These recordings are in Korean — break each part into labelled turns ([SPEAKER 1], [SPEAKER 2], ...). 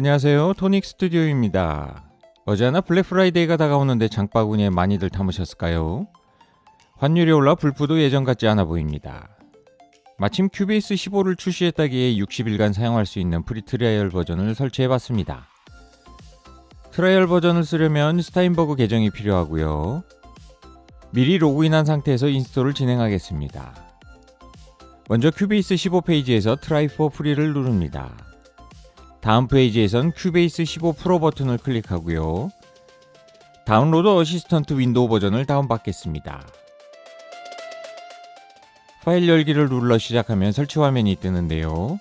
[SPEAKER 1] 안녕하세요. 토닉 스튜디오입니다. 어제 하나 블랙 프라이데이가 다가오는데 장바구니에 많이들 담으셨을까요? 환율이 올라 불프도 예전 같지 않아 보입니다. 마침 큐베이스 15를 출시했다기에 60일간 사용할 수 있는 프리 트라이얼 버전을 설치해 봤습니다. 트라이얼 버전을 쓰려면 스타인버그 계정이 필요하고요. 미리 로그인한 상태에서 인스톨을 진행하겠습니다. 먼저 큐베이스 15 페이지에서 트라이 포 프리를 누릅니다. 다음 페이지에선 큐베이스 15 프로 버튼을 클릭하고요. 다운로드 어시스턴트 윈도우 버전을 다운받겠습니다. 파일 열기를 눌러 시작하면 설치 화면이 뜨는데요.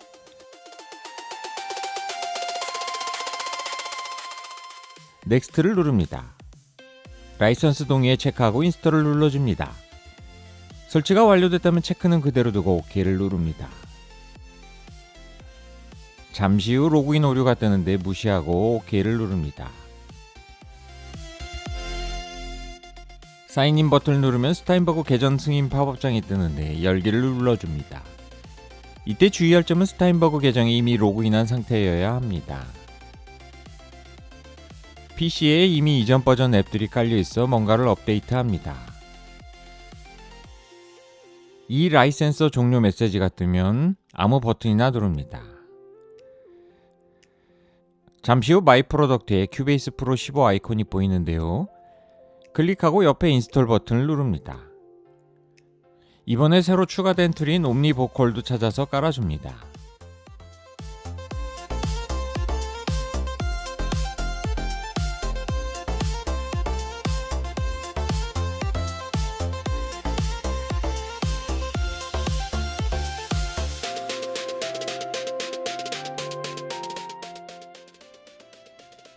[SPEAKER 1] 넥스트를 누릅니다. 라이선스 동의에 체크하고 인스톨을 눌러줍니다. 설치가 완료됐다면 체크는 그대로 두고 OK를 누릅니다. 잠시 후 로그인 오류가 뜨는데 무시하고 OK를 누릅니다. 사인인 버튼을 누르면 스타인버그 계정 승인 팝업장이 뜨는데 열기를 눌러줍니다. 이때 주의할 점은 스타인버그 계정이 이미 로그인한 상태여야 합니다. PC에 이미 이전 버전 앱들이 깔려 있어 뭔가를 업데이트합니다. 이 라이센서 종료 메시지가 뜨면 아무 버튼이나 누릅니다. 잠시 후 마이 프로덕트에 큐베이스 프로 15 아이콘이 보이는데요. 클릭하고 옆에 인스톨 버튼을 누릅니다. 이번에 새로 추가된 툴인 옴니 보컬도 찾아서 깔아줍니다.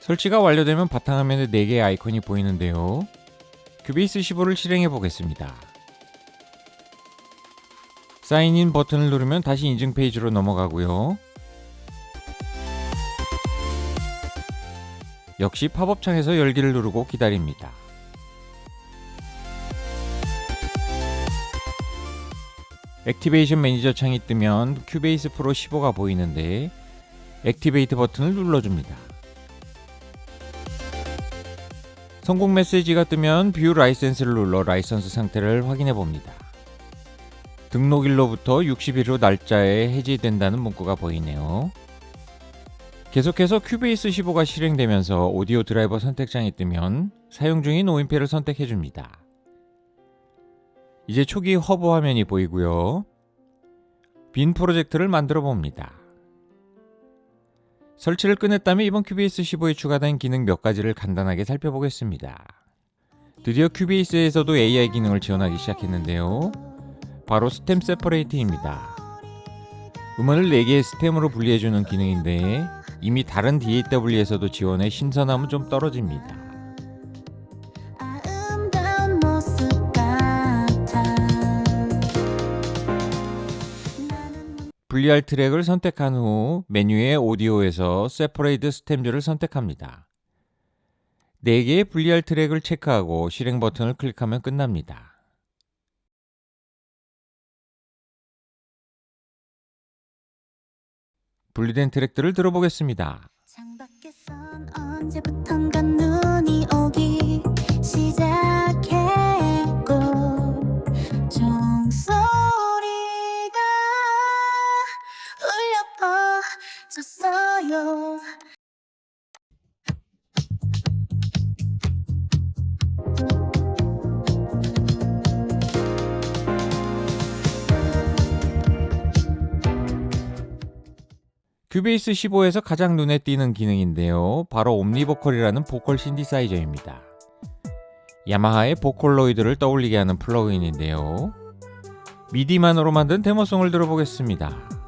[SPEAKER 1] 설치가 완료되면 바탕화면에 4개의 아이콘이 보이는데요. 큐베이스 15를 실행해 보겠습니다. 사인인 버튼을 누르면 다시 인증 페이지로 넘어가고요. 역시 팝업 창에서 열기를 누르고 기다립니다. 액티베이션 매니저 창이 뜨면 큐베이스 프로 15가 보이는데 액티베이트 버튼을 눌러줍니다. 성공 메시지가 뜨면 뷰 라이센스를 눌러 라이선스 상태를 확인해 봅니다. 등록일로부터 60일 후 날짜에 해지된다는 문구가 보이네요. 계속해서 큐베이스 15가 실행되면서 오디오 드라이버 선택장이 뜨면 사용 중인 오인패를 선택해 줍니다. 이제 초기 허브 화면이 보이고요. 빈 프로젝트를 만들어 봅니다. 설치를 끝냈다면 이번 큐베이스 15에 추가된 기능 몇 가지를 간단하게 살펴보겠습니다. 드디어 큐베이스에서도 AI 기능을 지원하기 시작했는데요. 바로 스템 세퍼레이트입니다. 음원을 4개의 스템으로 분리해주는 기능인데 이미 다른 DAW에서도 지원해 신선함은 좀 떨어집니다. 분리할 트랙을 선택한 후 메뉴의 오디오에서 세퍼레이트 스템즈를 선택합니다. 4개의 분리할 트랙을 체크하고 실행 버튼을 클릭하면 끝납니다. 분리된 트랙들을 들어보겠습니다.
[SPEAKER 2] 창밖에선 언제부턴가 눈이 오기
[SPEAKER 1] 큐베이스 15에서 가장 눈에 띄는 기능인데요. 바로 옴니보컬이라는 보컬 신디사이저입니다. 야마하의 보컬로이드를 떠올리게 하는 플러그인인데요. 미디만으로 만든 데모송을 들어보겠습니다.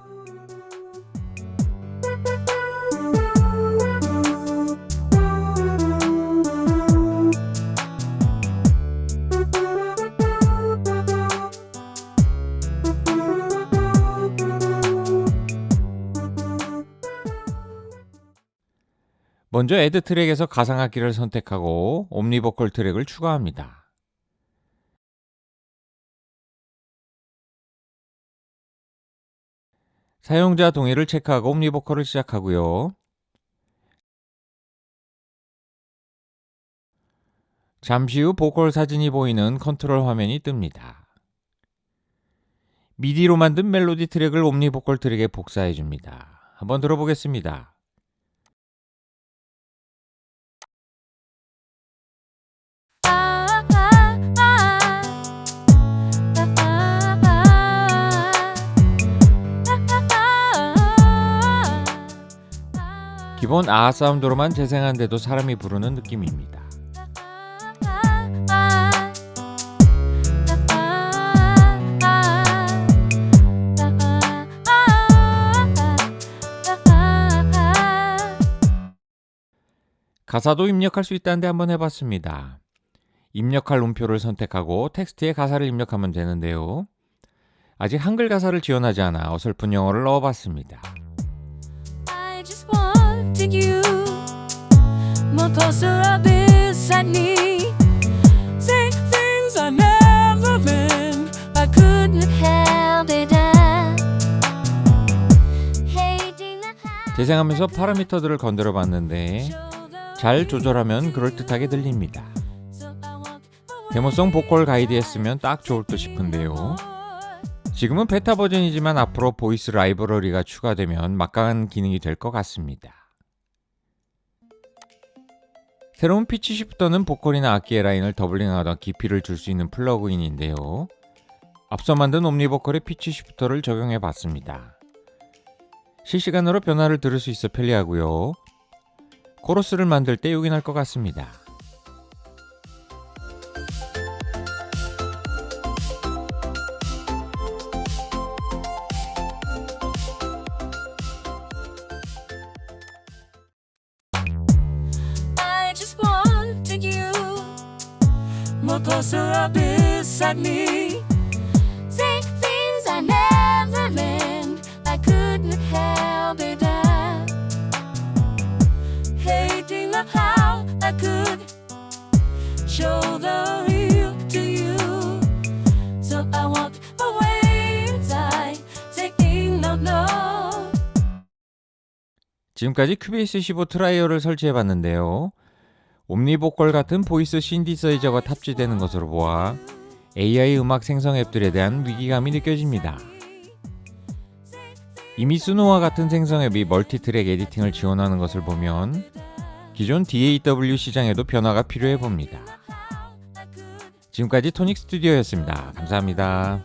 [SPEAKER 1] 먼저 애드 트랙에서 가상악기를 선택하고 옴니보컬 트랙을 추가합니다. 사용자 동의를 체크하고 옴니보컬을 시작하고요. 잠시 후 보컬 사진이 보이는 컨트롤 화면이 뜹니다. 미디로 만든 멜로디 트랙을 옴니보컬 트랙에 복사해 줍니다. 한번 들어보겠습니다. 기본 아 사운드로만 재생한데도 사람이 부르는 느낌입니다. 가사도 입력할 수 있다는데 한번 해봤습니다. 입력할 음표를 선택하고 텍스트에 가사를 입력하면 되는데요. 아직 한글 가사를 지원하지 않아 어설픈 영어를 넣어봤습니다.
[SPEAKER 2] Say things I never meant. I couldn't it.
[SPEAKER 1] 재생하면서 파라미터들을 건드려 봤는데 잘 조절하면 그럴듯하게 들립니다. 데모송 보컬 가이드에 쓰면 딱 좋을 듯 싶은데요. 지금은 베타 버전이지만 앞으로 보이스 라이브러리가 추가되면 막강한 기능이 될 것 같습니다. 새로운 피치 시프터는 보컬이나 악기의 라인을 더블링하거나 깊이를 줄 수 있는 플러그인인데요. 앞서 만든 옴니보컬의 피치 시프터를 적용해 봤습니다. 실시간으로 변화를 들을 수 있어 편리하고요. 코러스를 만들 때 요긴할 것 같습니다.
[SPEAKER 2] Up beside me. Say things I never meant. I couldn't help it. I hating the how I could show the real to you. So I walked away inside, taking no no.
[SPEAKER 1] 지금까지 큐베이스 15 트라이어를 설치해 봤는데요. 옴니보컬 같은 보이스 신디사이저가 탑재되는 것으로 보아 AI 음악 생성 앱들에 대한 위기감이 느껴집니다. 이미 스노와 같은 생성 앱이 멀티트랙 에디팅을 지원하는 것을 보면 기존 DAW 시장에도 변화가 필요해 봅니다. 지금까지 토닉 스튜디오였습니다. 감사합니다.